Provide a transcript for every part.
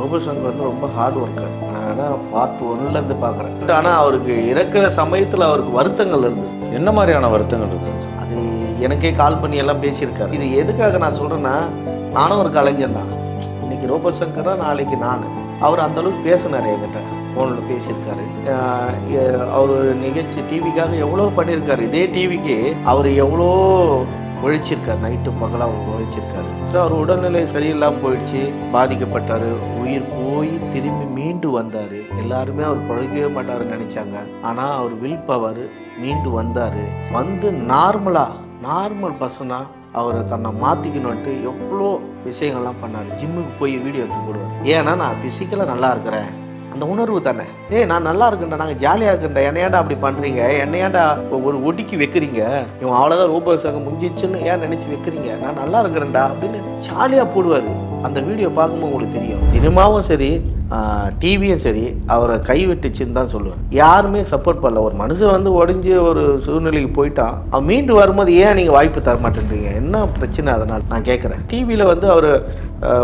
Robot Shankar வந்து ரொம்ப hard worker ஆனால் பார்ட் ஒன்லேருந்து பார்க்குறேன் ஆனால் அவருக்கு இறக்குற சமயத்தில் அவருக்கு வருத்தங்கள் இருந்தது. என்ன மாதிரியான வருத்தங்கள் இருக்கு சார் அது எனக்கே கால் பண்ணி எல்லாம் பேசியிருக்காரு. இது எதுக்காக நான் சொல்கிறேன்னா நானும் ஒரு கலைஞன் தான். இன்னைக்கு ரோபோ சங்கரா நாளைக்கு நான். அவர் அந்த அளவுக்கு பேசினார் என்கிட்ட. ஃபோனில் பேசியிருக்காரு. அவர் நிகழ்ச்சி டிவிக்காக எவ்வளோ பண்ணியிருக்காரு. இதே டிவிக்கு அவர் எவ்வளோ உழைச்சிருக்காரு நைட்டு பகலாக அவர் உழைச்சிருக்காரு ஸோ அவர் உடல்நிலை சரியில்லாமல் போயிடுச்சு. பாதிக்கப்பட்டார். உயிர் போய் திரும்பி மீண்டு வந்தார். எல்லாருமே அவர் பழகவே மாட்டாருன்னு நினச்சாங்க. ஆனால் அவர் வில் பவர் மீண்டு வந்தார். வந்து நார்மலாக நார்மல் பர்சனாக அவரை தன்னை மாற்றிக்கணுன்ட்டு எவ்வளோ விஷயங்கள்லாம் பண்ணார். ஜிம்முக்கு போய் வீடியோ எடுத்து போடுவார். ஏன்னா நான் ஃபிசிக்கலாக நல்லா இருக்கிறேன். அந்த உணர்வு தானே? ஏய் நான் நல்லா இருக்கேன்டா நாங்கள் ஜாலியாக இருக்கேன்டா. என்னையாண்டா அப்படி பண்ணுறீங்க என்னையாண்டா ஒரு ஒடுக்கி வைக்கிறீங்க? இவன் அவ்வளோதான் ரூபா சங்கம் முடிஞ்சிச்சுன்னு ஏன் நினச்சி வைக்கிறீங்க? நான் நல்லா இருக்கிறேன்டா அப்படின்னு ஜாலியாக போடுவார். அந்த வீடியோ பார்க்கும்போது உங்களுக்கு தெரியும். சினிமாவும் சரி டிவியும் சரி அவரை கைவிட்டுச்சுன்னு தான் சொல்லுவேன். யாருமே சப்போர்ட் பண்ணல. ஒரு மனுஷன் வந்து உடஞ்சி ஒரு சூழ்நிலைக்கு போயிட்டான். அவன் மீண்டு வரும்போது ஏன் நீங்கள் வாய்ப்பு தர மாட்டேன்றீங்க? என்ன பிரச்சனை அதனால்? நான் கேட்குறேன். டிவியில் வந்து அவர்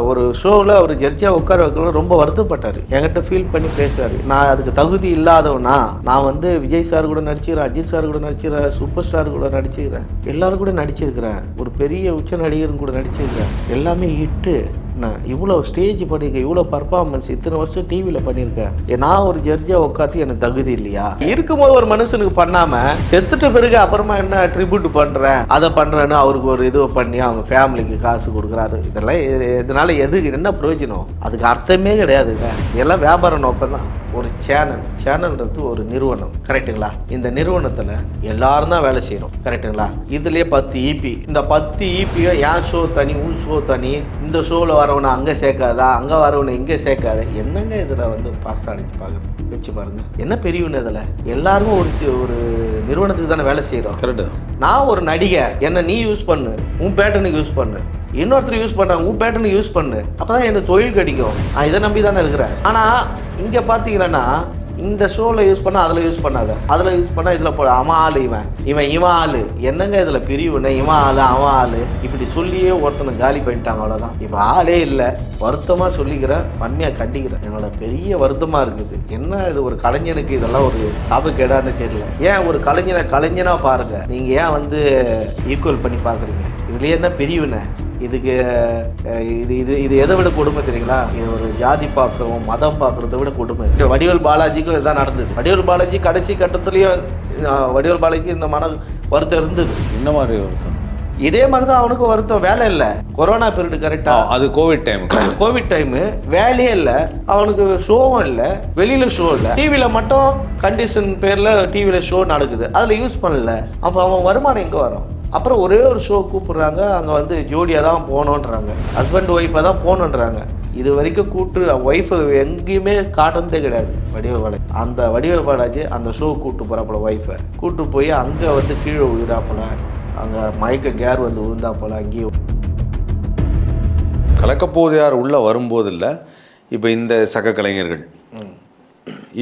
ஒரு ஷோவில் அவர் ஜெர்ஜியாக உட்கார வைக்கணும் ரொம்ப வருத்தப்பட்டார். என்கிட்ட ஃபீல் பண்ணி பேசுகிறார் நான் அதுக்கு தகுதி இல்லாதவனா? நான் வந்து விஜய் சார் கூட நடிச்சுக்கிறேன் அஜித் சார் கூட நடிச்சுக்கிறேன் சூப்பர் ஸ்டார் கூட நடிச்சுக்கிறேன். எல்லாரும் கூட நடிச்சிருக்கிறேன். ஒரு பெரிய உச்ச நடிகரும் கூட நடிச்சிருக்கிறேன். எல்லாமே ஹிட்டு நான் இவ்வளோ ஸ்டேஜ் பண்ணியிருக்கேன் இவ்வளோ பர்ஃபார்மன்ஸ் இத்தனை வருஷம் டிவியில் பண்ணியிருக்கேன் நான் ஒரு ஜட்ஜாக உட்காந்து எனக்கு தகுதி இல்லையா? இருக்கும்போது ஒரு மனுஷனுக்கு பண்ணாமல் செத்துட்ட பிறகு அப்புறமா என்ன ட்ரிபியூட் பண்ணுறேன் அதை பண்ணுறேன்னு அவருக்கு ஒரு இது பண்ணி அவங்க ஃபேமிலிக்கு காசு கொடுக்குறாரு அது இதெல்லாம் எ- எது என்ன பிரயோஜனம்? அதுக்கு அர்த்தமே கிடையாதுங்க. இதெல்லாம் வியாபார நோக்கம் தான் ஒரு சேனல் சேனல்ன்றது ஒரு நிறுவனம் கரெக்ட்டுங்களா இந்த நிறுவனத்தில் எல்லாரும் தான் வேலை செய்கிறோம் கரெக்ட்டுங்களா இதுலேயே பத்து ஈபி இந்த பத்து ஈபியோ என் ஷோ தனி உன் ஷோ தனி இந்த ஷோவில் வரவனை அங்கே சேர்க்காதா அங்கே வரவனை இங்கே சேர்க்காத என்னங்க இதில் வந்து பாஸ்ட் அடிச்சு பார்க்குறது வச்சு பாருங்க. என்ன பெரியவனு இதில்? எல்லாரும் ஒரு ஒரு நிறுவனத்துக்கு தானே வேலை செய்கிறோம் கரெக்டு நான் ஒரு நடிகை என்ன நீ யூஸ் பண்ணு உன் பேட்டனுக்கு யூஸ் பண்ணு. இன்னொருத்தர் யூஸ் பண்ணுறாங்க உன் பேட்டர்னு யூஸ் பண்ணு. அப்போ தான் எனக்கு தொழில் கிடைக்கும். நான் இதை நம்பி தானே இருக்கிறேன். ஆனால் இங்கே பார்த்தீங்கன்னா இந்த ஷோவில் யூஸ் பண்ணால் அதில் யூஸ் பண்ணாத. அதில் யூஸ் பண்ணால் இதில் போட அவன் ஆள் இவன். இவன் இவன் ஆள். என்னங்க இதில் பிரிவுன்னு இவன் ஆள் அவன் ஆள். இப்படி சொல்லியே ஒருத்தனை காலி பண்ணிட்டாங்க அவ்வளோதான் இப்போ ஆளே இல்லை. வருத்தமாக சொல்லிக்கிறேன் வன்மையாக கண்டிக்கிறேன். என்னோட பெரிய வருத்தமாக இருக்குது. என்ன இது ஒரு கலைஞனுக்கு இதெல்லாம் ஒரு சாபக்கேடான்னு தெரியல. ஏன் ஒரு கலைஞனை கலைஞனாக பாருங்கள் நீங்கள் ஏன் வந்து ஈக்குவல் பண்ணி பார்க்குறீங்க இதுலேயே என்ன பிரிவுண்ணே இதுக்கு இது இது இது எதை விட கொடுமை தெரியுங்களா? இது ஒரு ஜாதி பார்க்கவும் மதம் பார்க்குறத விட கொடுமை. வடிவேல் பாலாஜிக்கும் இதுதான் நடந்தது. வடிவேல் பாலாஜி கடைசி கட்டத்துலேயும் வடிவேல் பாலாஜிக்கு இந்த மன வருத்தம் இருந்தது. என்ன மாதிரி வருத்தம்? இதே மாதிரி தான் அவனுக்கும் வருத்தம். வேலை இல்லை. கொரோனா பீரியட் கரெக்டாக அது கோவிட் டைம் கோவிட் டைமு வேலையே இல்லை. அவனுக்கு ஷோவும் இல்லை. வெளியில் ஷோ இல்லை. டிவியில் மட்டும் கண்டிஷன் பேரில் டிவியில் ஷோ நடக்குது. அதில் யூஸ் பண்ணல. அப்போ அவன் வருமானம் எங்கே வரும்? அப்புறம் ஒரே ஒரு ஷோ கூப்பிட்றாங்க அங்கே வந்து ஜோடியாக தான் போகணுன்றாங்க. ஹஸ்பண்ட் ஒய்ஃபை தான் போகணுன்றாங்க. இது வரைக்கும் கூட்டு ஒய்ஃபை எங்கேயுமே காட்டுறதே கிடையாது வடிவேல் பாலாஜி. அந்த வடிவேல் பாலாஜி அந்த ஷோ கூப்பிட்டு போகிறாப்புல ஒய்ஃபை கூப்பிட்டு போய் அங்கே வந்து கீழே விழுறாப்புல. அங்கே மயக்க கேர் வந்து விழுந்தா போல அங்கேயும் கலக்கப்போது யார் உள்ளே வரும்போது இல்லை இப்போ இந்த சக கலைஞர்கள்.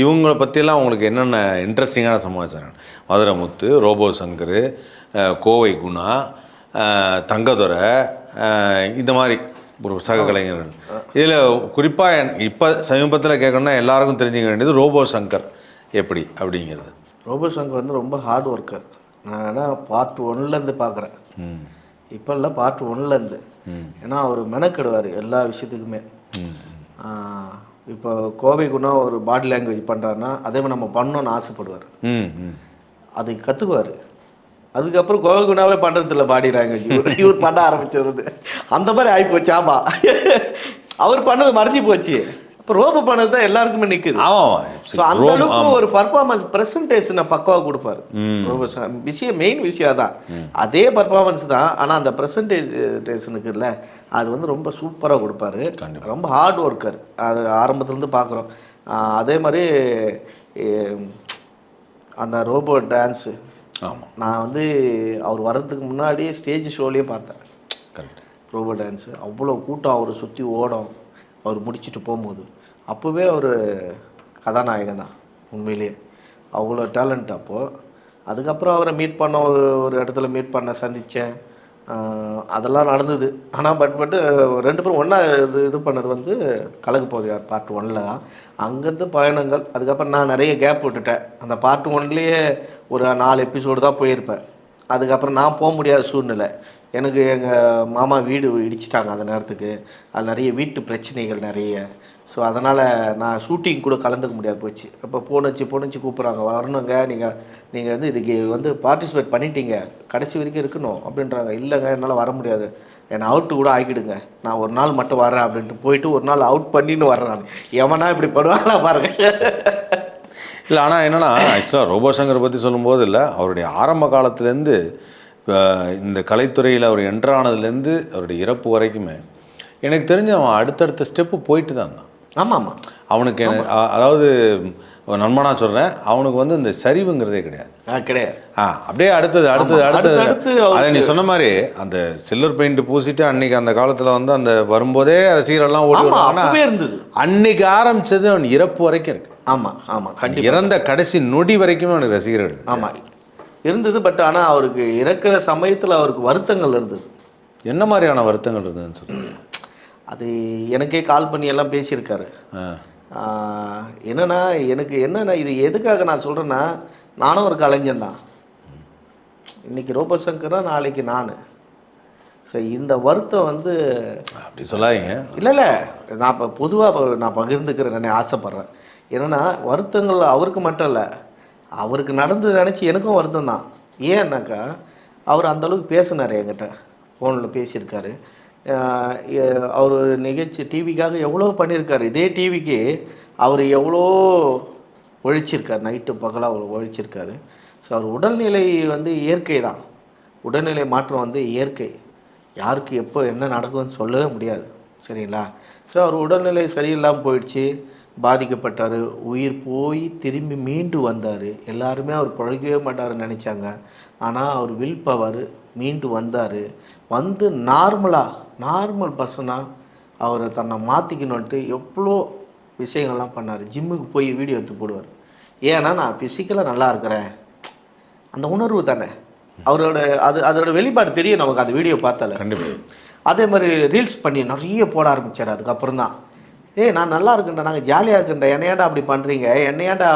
இவங்களை பற்றியெல்லாம் உங்களுக்கு என்னென்ன இன்ட்ரெஸ்டிங்கான சமாச்சாரம்? மதுரை முத்து ரோபோ சங்கர் கோவை குணா தங்கதுரை இந்த மாதிரி ஒரு சக கலைஞர்கள். இதில் குறிப்பாக இப்போ சமீபத்தில் கேட்கணும்னா எல்லாருக்கும் தெரிஞ்சுக்க வேண்டியது ரோபோ சங்கர் எப்படி அப்படிங்கிறது. ரோபோ சங்கர் வந்து ரொம்ப ஹார்ட் ஒர்க்கர் நான் ஆனால் பார்ட் ஒன்லேருந்து பார்க்குறேன் இப்போ இல்லை பார்ட் ஒன்லேருந்து ஏன்னா அவர் மெனக்கெடுவார் எல்லா விஷயத்துக்குமே. இப்போ கோவை குணம் ஒரு பாடி லாங்குவேஜ் பண்ணுறாருன்னா அதே மாதிரி நம்ம பண்ணணும்னு ஆசைப்படுவார். ம் ம். அதை கற்றுக்குவார் அதுக்கப்புறம் கோவை குணாவே பண்ணுறதில்ல பாடி லாங்குவேஜ் இவர் இவர் பண்ண ஆரம்பிச்சிருது அந்த மாதிரி ஆகிப்போச்சு ஆமா. அவர் பண்ணது மறைஞ்சி போச்சு. இப்போ ரோபோ பண்ணது தான் எல்லாருக்குமே நிற்குது அந்த அளவுக்கு ஒரு பர்ஃபார்மன்ஸ் ப்ரெசன்டேஷனை பக்காவாக கொடுப்பாரு. விஷயம் மெயின் விஷயம் தான் அதே பர்ஃபார்மன்ஸ் தான் ஆனால் அந்த ப்ரெசன்டேஷனுக்கு இல்லை அது வந்து ரொம்ப சூப்பராக கொடுப்பாரு. ரொம்ப ஹார்ட் ஒர்க்கர் அது ஆரம்பத்துலேருந்து பார்க்குறோம் அதே மாதிரி அந்த ரோபோ டான்ஸு ஆமாம் நான் வந்து அவர் வர்றதுக்கு முன்னாடியே ஸ்டேஜ் ஷோலேயே பார்த்தேன். கரெக்ட். ரோபோ டான்ஸு அவ்வளோ கூட்டம் அவரை சுற்றி ஓடும். அவர் முடிச்சுட்டு போகும்போது. அப்போவே அவர் கதாநாயகன் தான் உண்மையிலேயே. அவ்வளோ டேலண்ட் அப்போது அதுக்கப்புறம் அவரை மீட் பண்ண ஒரு ஒரு இடத்துல மீட் பண்ண சந்தித்தேன் அதெல்லாம் நடந்தது. ஆனால் பட் பட்டு ரெண்டு பேரும் ஒன்றா இது இது பண்ணது வந்து கலகு போதையார் பார்ட் ஒன்னில் தான். அங்கேருந்து பயணங்கள் அதுக்கப்புறம் நான் நிறைய கேப் விட்டுட்டேன். அந்த பார்ட் ஒன்லேயே ஒரு நாலு எபிசோடு தான் போயிருப்பேன். அதுக்கப்புறம் நான் போக முடியாத சூழ்நிலை. எனக்கு எங்கள் மாமா வீடு இடிச்சிட்டாங்க அந்த நேரத்துக்கு. அது நிறைய வீட்டு பிரச்சனைகள் நிறைய. ஸோ அதனால் நான் ஷூட்டிங் கூட கலந்துக்க முடியாது போச்சு. அப்போ போனச்சு போனச்சு கூப்பிட்றாங்க. வரணுங்க. நீங்கள் நீங்கள் வந்து இதுக்கு வந்து பார்ட்டிசிபேட் பண்ணிட்டீங்க. கடைசி வரைக்கும் இருக்கணும் அப்படின்றாங்க. இல்லைங்க என்னால் வர முடியாது. என்னை அவுட்டு கூட ஆக்கிடுங்க. நான் ஒரு நாள் மட்டும் வரேன் அப்படின்ட்டு போயிட்டு ஒரு நாள் அவுட் பண்ணின்னு வரேன் நான். எவனா இப்படி பண்ணுவாங்களா பாருங்க. இல்லை ஆனால் என்னென்னா ஆக்சுவலாக ரோபோ சங்கர் பற்றி சொல்லும்போது இல்லை அவருடைய ஆரம்ப காலத்துலேருந்து இந்த கலைத்துறையில் அவர் என்ட்ரானதுலேருந்து அவருடைய இறப்பு வரைக்குமே எனக்கு தெரிஞ்சு அவன் அடுத்தடுத்த ஸ்டெப்பு போயிட்டு தான் தான் ஆமாம் ஆமாம் அவனுக்கு அதாவது ஒரு நண்பனா சொல்கிறேன் அவனுக்கு வந்து இந்த சரிவுங்கிறதே கிடையாது. கிடையாது. ஆ அப்படியே அடுத்தது அடுத்தது அடுத்தது. அதை நீ சொன்ன மாதிரி அந்த சில்லர் பெயிண்ட் பூசிட்டு அன்னைக்கு அந்த காலத்தில் வந்து அந்த வரும்போதே ரசிகரெல்லாம் ஓடி வருவாங்க இருந்தது. அன்னைக்கு ஆரம்பிச்சது அவன் இறப்பு வரைக்கும் இருக்கு. ஆமாம் ஆமாம் கண்டிப்பாக இறந்த கடைசி நொடி வரைக்குமே அவனுக்கு ரசிகர்கள் ஆமாம் இருந்தது பட் ஆனால் அவருக்கு இறக்குற சமயத்தில் அவருக்கு வருத்தங்கள் இருந்தது. என்ன மாதிரியான வருத்தங்கள் இருந்ததுன்னு சொல்லுங்க. அது எனக்கே கால் பண்ணி எல்லாம் பேசியிருக்காரு. என்னன்னா எனக்கு என்னன்னா இது எதுக்காக நான் சொல்கிறேன்னா நானும் ஒரு கலைஞன் தான். இன்னைக்கு ரோபசங்கரா நாளைக்கு நான். ஸோ இந்த வருத்தம் வந்து அப்படி சொல்லாதீங்க. இல்லை இல்லை. நான் இப்போ பொதுவாக நான் பகிர்ந்துக்கிறேன் நான் ஆசைப்பட்றேன். என்னன்னா வருத்தங்கள் அவருக்கு மட்டும் இல்லை அவருக்கு நடந்தது நினச்சி எனக்கும் வருத்தம் தான். ஏன்னாக்கா அவர் அந்த அளவுக்கு பேசினார் என்கிட்ட. ஃபோனில் பேசியிருக்காரு. அவர் நிகழ்ச்சி டிவிக்காக எவ்வளோ பண்ணியிருக்காரு. இதே டிவிக்கு அவர் எவ்வளோ ஒழிச்சிருக்கார். நைட்டு பகலாக அவர் ஒழிச்சிருக்காரு. ஸோ அவர் உடல்நிலை வந்து இயற்கை தான். உடல்நிலை மாற்றம் வந்து இயற்கை. யாருக்கு எப்போ என்ன நடக்கும்னு சொல்லவே முடியாது. சரிங்களா? ஸோ அவர் உடல்நிலை சரியில்லாமல் போயிடுச்சு. பாதிக்கப்பட்டார். உயிர் போய் திரும்பி மீண்டு வந்தார். எல்லாருமே அவர் பழகவே மாட்டாருன்னு நினச்சாங்க. ஆனால் அவர் வில் பவர் மீண்டு வந்தார். வந்து நார்மலாக நார்மல் பர்சனாக அவரை தன்னை மாற்றிக்கணுன்ட்டு எவ்வளோ விஷயங்கள்லாம் பண்ணார். ஜிம்முக்கு போய் வீடியோ எடுத்து போடுவார். ஏன்னா நான் ஃபிசிக்கலாக நல்லா இருக்கிறேன். அந்த உணர்வு தானே. அவரோட அது அதோட வெளிப்பாடு தெரியும் நமக்கு அந்த வீடியோ பார்த்தால. கண்டிப்பா. அதே மாதிரி ரீல்ஸ் பண்ணி நிறைய போட ஆரம்பிச்சார். அதுக்கப்புறம் தான். ஏய் நான் நல்லா இருக்கேன்டா நாங்கள் ஜாலியாக இருக்கேன்டா. என்னையாண்டா அப்படி பண்ணுறீங்க என்னையாண்டா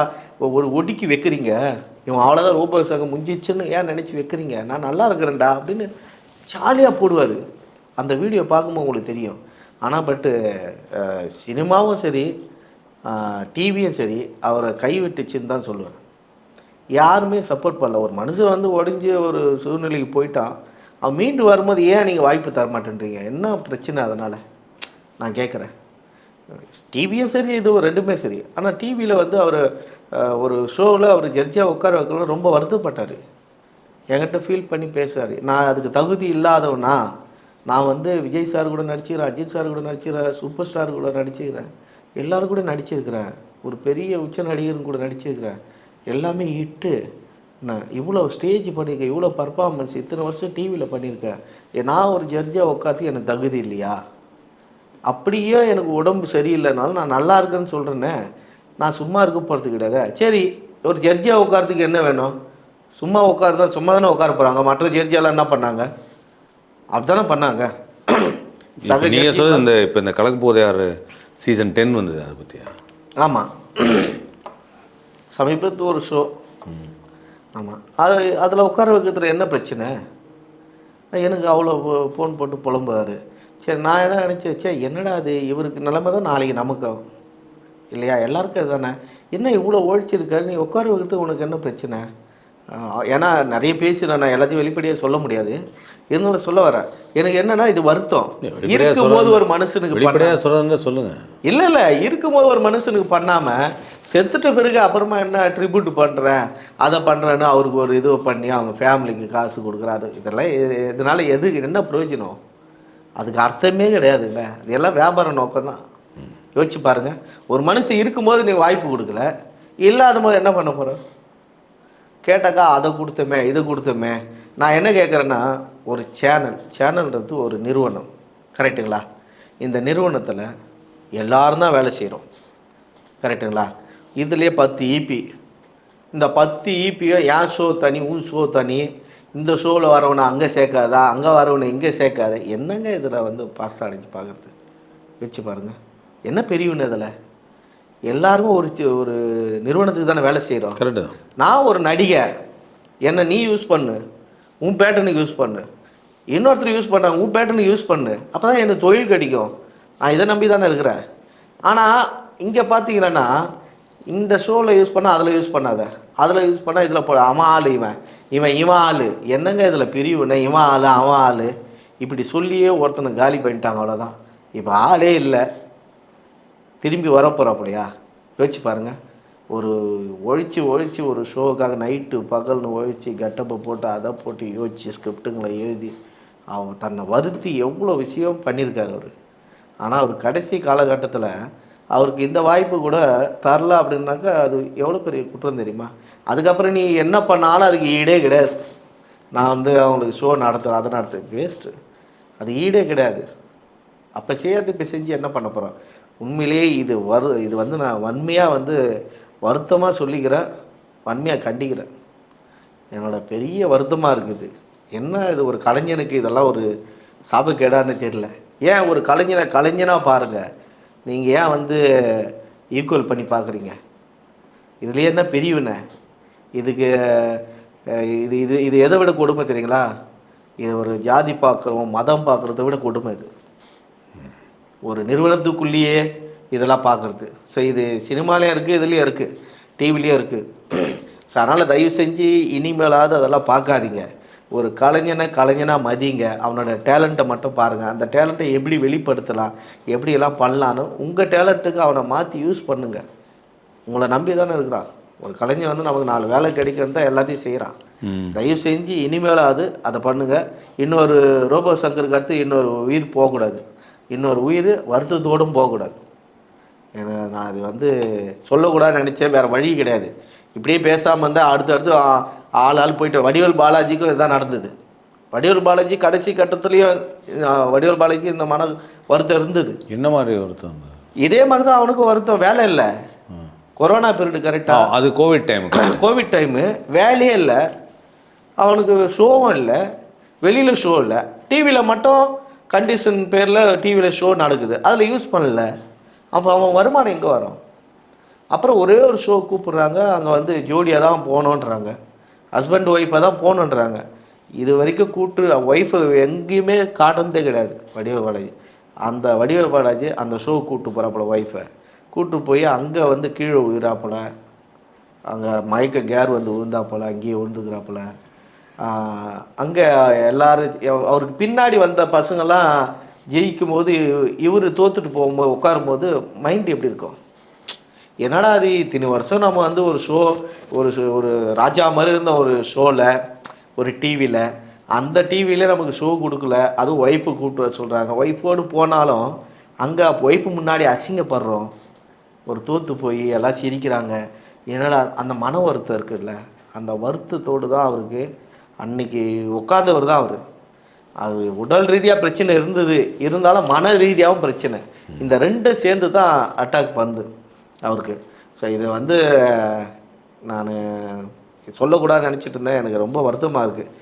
ஒரு ஒடுக்கி வைக்கிறீங்க? இவன் அவ்வளோதான் ரூபா சங்கம் முஞ்சிச்சுன்னு ஏன் நினச்சி வைக்கிறீங்க? நான் நல்லா இருக்கிறேன்டா அப்படின்னு ஜாலியாக போடுவார். அந்த வீடியோ பார்க்கும்போது உங்களுக்கு தெரியும். ஆனால் பட்டு சினிமாவும் சரி டிவியும் சரி அவரை கைவிட்டுச்சுன்னு தான் சொல்லுவேன். யாருமே சப்போர்ட் பண்ணல. ஒரு மனுஷன் வந்து உடஞ்சி ஒரு சூழ்நிலைக்கு போயிட்டான். அவன் மீண்டு வரும்போது ஏன் நீங்கள் வாய்ப்பு தர மாட்டேன்றீங்க? என்ன பிரச்சனை அதனால்? நான் கேட்குறேன் டிவியும் சரி இது ரெண்டுமே சரி. ஆனால் டிவியில் வந்து அவர் ஒரு ஷோவில் அவர் ஜெர்ஜியாக உட்கார வைக்கலாம் ரொம்ப வருத்தப்பட்டார். என்கிட்ட ஃபீல் பண்ணி பேசுகிறார் நான் அதுக்கு தகுதி இல்லாதவனா? நான் வந்து விஜய் சார் கூட நடிச்சுக்கிறேன் அஜித் சார் கூட நடிச்சுக்கிறேன் சூப்பர் ஸ்டார் கூட நடிச்சுக்கிறேன். எல்லோரும் கூட நடிச்சிருக்கிறேன். ஒரு பெரிய உச்ச நடிகரும் கூட நடிச்சிருக்கிறேன். எல்லாமே இட்டு நான் இவ்வளோ ஸ்டேஜ் பண்ணியிருக்கேன் இவ்வளோ பர்ஃபார்மன்ஸ் இத்தனை வருஷம் டிவியில் பண்ணியிருக்கேன் நான் ஒரு ஜட்ஜாக உட்காந்து எனக்கு தகுதி இல்லையா? அப்படியே எனக்கு உடம்பு சரியில்லைனாலும் நான் நல்லா இருக்கேன்னு சொல்கிறேனே நான் சும்மா இருக்க போகிறது கிடையாது. சரி ஒரு ஜட்ஜியாக உட்காரத்துக்கு என்ன வேணும்? சும்மா உட்காருதா சும்மா தானே உட்கார போகிறாங்க மற்ற ஜட்ஜியெல்லாம் என்ன பண்ணாங்க? அப்படிதானே பண்ணாங்க? நீங்கள் சொல்றது இந்த இப்போ இந்த கலக்கு போதையார் சீசன் டென் வந்தது அதை பற்றியா ஆமாம் சமீபத்து ஒரு ஷோ ஆமாம் அது அதில் உட்கார வைக்கிறதுல என்ன பிரச்சனை? எனக்கு அவ்வளோ ஃபோன் போட்டு புலம்புவார். சரி நான் என்ன நினச்சேன் சே என்னடா அது இவருக்கு நிலைமை தான் நாளைக்கு நமக்கு. ஆகும் இல்லையா? எல்லாருக்கும் அதுதானே. என்ன இவ்வளோ ஒழிச்சிருக்காரு? நீ உட்கார வைக்கிறதுக்கு உனக்கு என்ன பிரச்சனை? ஏன்னா நிறைய பேசி நான் எல்லாத்தையும் வெளிப்படையாக சொல்ல முடியாது. இருந்தாலும் சொல்ல வரேன். எனக்கு என்னன்னா இது வருத்தம். இருக்கும்போது ஒரு மனுஷனுக்கு வெளிப்படையாக சொல்கிறதா சொல்லுங்கள் இல்லை இல்லை இருக்கும்போது ஒரு மனுஷனுக்கு பண்ணாமல் செத்துட்ட பிறகு அப்புறமா என்ன ட்ரிபியூட் பண்ணுறேன் அதை பண்ணுறேன்னு அவருக்கு ஒரு இது பண்ணி அவங்க ஃபேமிலிக்கு காசு கொடுக்குறேன். அது இதெல்லாம் இதனால எது என்ன பிரயோஜனம்? அதுக்கு அர்த்தமே கிடையாதுங்க அது எல்லாம் வியாபார நோக்கம் தான் யோசிச்சு பாருங்க. ஒரு மனுஷன் இருக்கும்போது நீ வாய்ப்பு கொடுக்கல. இல்லாத போது என்ன பண்ண போகிற கேட்டாக்கா அதை கொடுத்தமே இதை கொடுத்தமே. நான் என்ன கேட்குறேன்னா ஒரு சேனல் சேனல்ன்றது ஒரு நிறுவனம். கரெக்டுங்களா இந்த நிறுவனத்தில் எல்லாரும் தான் வேலை செய்கிறோம் கரெக்டுங்களா இதுலேயே பத்து ஈபி இந்த பத்து ஈபியோ ஏன் ஷோ தனி உன் ஷோ தனி? இந்த ஷோவில் வரவனை அங்கே சேர்க்காதா? அங்கே வரவனை இங்கே சேர்க்காத? என்னங்க இதில் வந்து பாஸ்ட் அடைஞ்சு பார்க்குறது வச்சு பாருங்கள் என்ன பெரியவன் இதில்? எல்லாருமே ஒரு ஒரு நிறுவனத்துக்கு தானே வேலை செய்கிறோம் கரெக்டு நான் ஒரு நடிகை. என்னை நீ யூஸ் பண்ணு. உன் பேட்டர்னுக்கு யூஸ் பண்ணு. இன்னொருத்தர் யூஸ் பண்ணுறாங்க உன் பேட்டர்னுக்கு யூஸ் பண்ணு. அப்போ தான் எனக்கு தொழில் கிடைக்கும். நான் இதை நம்பி தானே இருக்கிறேன். ஆனால் இங்கே பார்த்தீங்கன்னா இந்த ஷோவில் யூஸ் பண்ணால் அதில் யூஸ் பண்ணாத. அதில் யூஸ் பண்ணால் இதில் போ அவன் ஆள் இவன். இவன் இவன் ஆள். என்னங்க இதில் பிரிவுன்னு இவன் ஆள் அவன் ஆள்? இப்படி சொல்லியே ஒருத்தனை காலி பண்ணிட்டாங்க அவ்வளோதான் இப்போ ஆளே இல்லை. திரும்பி வரப்போகிறாப்படியா யோசிச்சு பாருங்க. ஒரு ஒழிச்சு ஒழிச்சு ஒரு ஷோவுக்காக நைட்டு பகல்னு ஒழிச்சு கட்டப்பை போட்டு அதை போட்டு யோசிச்சு ஸ்கிரிப்டுங்களை எழுதி அவன் தன்னை வருத்தி எவ்வளோ விஷயம் பண்ணியிருக்காரு அவர். ஆனால் அவர் கடைசி காலகட்டத்தில் அவருக்கு இந்த வாய்ப்பு கூட தரல அப்படின்னாக்கா அது எவ்வளோ பெரிய குற்றம் தெரியுமா? அதுக்கப்புறம் நீ என்ன பண்ணாலும் அதுக்கு ஈடே கிடையாது. நான் வந்து அவங்களுக்கு ஷோ நடத்துகிறேன் அதை நடத்து வேஸ்ட்டு அது ஈடே கிடையாது. அப்போ செய்யாது இப்போ செஞ்சு என்ன பண்ண போகிறோம் உண்மையிலேயே இது வரு இது வந்து நான் வன்மையாக வந்து வருத்தமாக சொல்லிக்கிறேன் வன்மையாக கண்டிக்கிறேன். என்னோட பெரிய வருத்தமாக இருக்குது. என்ன இது ஒரு கலைஞனுக்கு இதெல்லாம் ஒரு சாபக்கேடான்னு தெரியல. ஏன் ஒரு கலைஞனை கலைஞனாக பாருங்கள் நீங்கள் ஏன் வந்து ஈக்குவல் பண்ணி பார்க்குறீங்க? இதுலேயே என்ன பிரிவினை இதுக்கு இது இது இது எதை விட கொடுமை தெரியுங்களா? இது ஒரு ஜாதி பார்க்குறோம் மதம் பார்க்குறத விட கொடுமை இது. ஒரு நிறுவனத்துக்குள்ளேயே இதெல்லாம் பார்க்குறது. ஸோ இது சினிமாலேயும் இருக்குது இதுலேயும் இருக்குது டிவிலையும் இருக்குது ஸோ அதனால் தயவு செஞ்சு இனிமேலாவது அதெல்லாம் பார்க்காதீங்க. ஒரு கலைஞனை கலைஞனாக மதிங்க. அவனோட டேலண்ட்டை மட்டும் பாருங்கள் அந்த டேலண்ட்டை எப்படி வெளிப்படுத்தலாம் எப்படியெல்லாம் பண்ணலான்னு உங்கள் டேலண்ட்டுக்கு அவனை மாற்றி யூஸ் பண்ணுங்க. உங்களை நம்பி தானே இருக்கிறான். ஒரு கலைஞன் வந்து நமக்கு நாலு வேலை கிடைக்கிறது தான் எல்லாத்தையும் செய்கிறான் தயவு செஞ்சு இனிமேலாவது அதை பண்ணுங்க. இன்னொரு ரோபோ சங்கருக்கு அடுத்து இன்னொரு உயிர் போகக்கூடாது. இன்னொரு உயிர் வருத்தத்தோடும் போகக்கூடாது. ஏன்னா நான் அது வந்து சொல்லக்கூடாதுன்னு நினச்சேன் வேறு வழி கிடையாது. இப்படியே பேசாமல் இருந்தால் அடுத்து அடுத்து ஆ- ஆள் ஆள் போயிட்டு வடிவேல் பாலாஜிக்கும் இதுதான் நடந்தது. வடிவேல் பாலாஜி கடைசி கட்டத்துலேயும் வடிவேல் பாலாஜிக்கு இந்த மன வருத்தம் இருந்தது. என்ன மாதிரி வந்தது? இதே மாதிரி தான் அவனுக்கும் வருத்தம். வேலை இல்லை. கொரோனா பீரியடு கரெக்டாக அது கோவிட் டைமுக்கு கோவிட் டைமு வேலையே இல்லை. அவனுக்கு ஷோவும் இல்லை. வெளியில் ஷோ இல்லை. டிவியில் மட்டும் கண்டிஷன் பேரில் டிவியில் ஷோ நடக்குது. அதில் யூஸ் பண்ணல. அப்போ அவன் வருமானம் எங்கே வரும்? அப்புறம் ஒரே ஒரு ஷோ கூப்பிட்றாங்க அங்கே வந்து ஜோடியாக தான் போகணுன்றாங்க ஹஸ்பண்ட் ஒய்ஃபாக தான் போகணுன்றாங்க இது வரைக்கும் கூட்டு ஒய்ஃபை எங்கேயுமே காட்டுனதே கிடையாது. வடிவேல் பாலாஜி. அந்த வடிவேல் பாலாஜி அந்த ஷோ கூப்பிட்டு போகிறாப்புல ஒய்ஃபை கூப்பிட்டு போய் அங்கே வந்து கீழே உயிராப்புல அங்கே மயக்க கேர் வந்து விழுந்தாப்புல அங்கேயே விழுந்துக்கிறாப்புல அங்கே எல்லாரும் அவருக்கு பின்னாடி வந்த பசங்கள்லாம் ஜெயிக்கும் போது இவர் தோத்துட்டு போகும்போது உட்காரும்போது மைண்ட் எப்படி இருக்கும்? என்னடா அது இத்தனை வருஷம் நம்ம வந்து ஒரு ஷோ ஒரு ஒரு ராஜா மாதிரி இருந்த ஒரு ஷோவில் ஒரு டிவியில் அந்த டிவியில் நமக்கு ஷோ கொடுக்கல அதுவும் ஒய்ஃபு கூப்பிட்டு வர சொல்கிறாங்க ஒய்ஃபோடு போனாலும் அங்கே ஒய்ஃபு முன்னாடி அசிங்கப்படுறோம். ஒரு தோத்து போய் எல்லாம் சிரிக்கிறாங்க. என்னடா அந்த மன வருத்தம் இருக்குல்ல? அந்த வருத்தத்தோடு தான் அவருக்கு அன்னைக்கு உட்காந்தவர் தான் அவர். அது உடல் ரீதியாக பிரச்சனை இருந்தது. இருந்தாலும் மன ரீதியாகவும் பிரச்சனை. இந்த ரெண்டும் சேர்ந்து தான் அட்டாக் பண்ணுது அவருக்கு. ஸோ இது வந்து நான் சொல்லக்கூடாதுன்னு நினச்சிட்டு இருந்தேன். எனக்கு ரொம்ப வருத்தமாக இருக்குது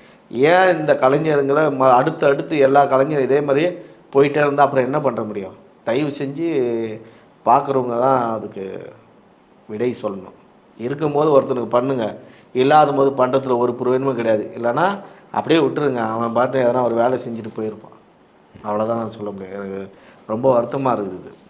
ஏன் இந்த கலைஞருங்களை ம அடுத்து அடுத்து எல்லா கலைஞரும் இதே மாதிரியே போயிட்டே இருந்தால் அப்புறம் என்ன பண்ண முடியும்? தயவு செஞ்சு பார்க்குறவங்க தான் அதுக்கு விடை சொல்லணும். இருக்கும்போது ஒருத்தனுக்கு பண்ணுங்கள் இல்லாத போது பண்ணுறதுல ஒரு புரோஜனமும் கிடையாது. இல்லைன்னா அப்படியே விட்டுருங்க. அவன் பாட்டு எதனா ஒரு வேலை செஞ்சுட்டு போயிருப்பான். அவ்வளோதான் நான் சொல்ல முடியும். எனக்கு ரொம்ப வருத்தமாக இருக்குது